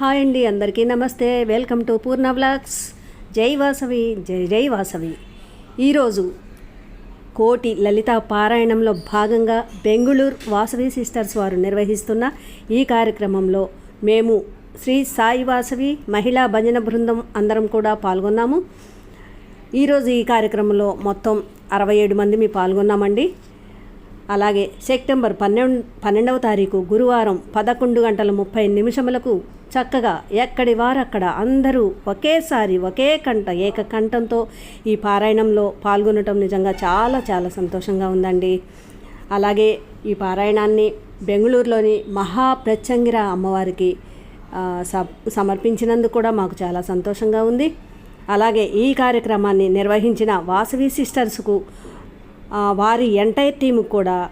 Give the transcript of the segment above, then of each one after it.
Hi అండి అందరికీ నమస్తే. Welcome to Purna vlogs. జై వాసవి జై జై వాసవి. ఈరోజు కోటి లలిత పారాయణంలో భాగంగా బెంగుళూరు వాసవి సిస్టర్స్ వారు నిర్వహిస్తున్న ఈ కార్యక్రమంలో మేము శ్రీ సాయి వాసవి మహిళా భజన బృందం అందరం కూడా పాల్గొన్నాము. ఈరోజు ఈ కార్యక్రమంలో మొత్తం అరవై ఏడు మంది మీ పాల్గొన్నామండి. అలాగే సెప్టెంబర్ పన్నెండు పన్నెండవ తారీఖు గురువారం పదకొండు గంటల ముప్పై నిమిషములకు చక్కగా ఎక్కడి వారక్కడ అందరూ ఒకేసారి ఒకే కంట ఏకకంఠంతో ఈ పారాయణంలో పాల్గొనటం నిజంగా చాలా చాలా సంతోషంగా ఉందండి. అలాగే ఈ పారాయణాన్ని బెంగళూరులోని మహాప్రచంగిర అమ్మవారికి సమర్పించినందుకు కూడా మాకు చాలా సంతోషంగా ఉంది. అలాగే ఈ కార్యక్రమాన్ని నిర్వహించిన వాసవి సిస్టర్స్కు వారి ఎంటైర్ టీముకు కూడా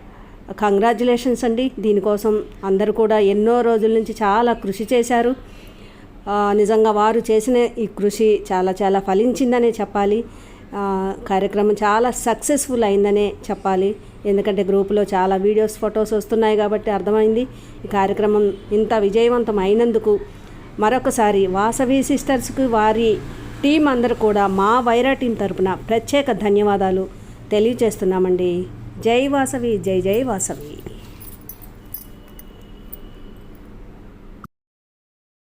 కంగ్రాచులేషన్స్ అండి. దీనికోసం అందరూ కూడా ఎన్నో రోజుల నుంచి చాలా కృషి చేశారు. నిజంగా వారు చేసిన ఈ కృషి చాలా చాలా ఫలించిందనే చెప్పాలి. కార్యక్రమం చాలా సక్సెస్ఫుల్ అయిందనే చెప్పాలి. ఎందుకంటే గ్రూపులో చాలా వీడియోస్ ఫొటోస్ వస్తున్నాయి కాబట్టి అర్థమైంది. ఈ కార్యక్రమం ఇంత విజయవంతం అయినందుకు మరొకసారి వాసవి సిస్టర్స్కి వారి టీం అందరూ కూడా మా వైరా టీం తరపున ప్రత్యేక ధన్యవాదాలు. తెలియజేస్తున్నామండి. జై వాసవి జై జై వాసవి.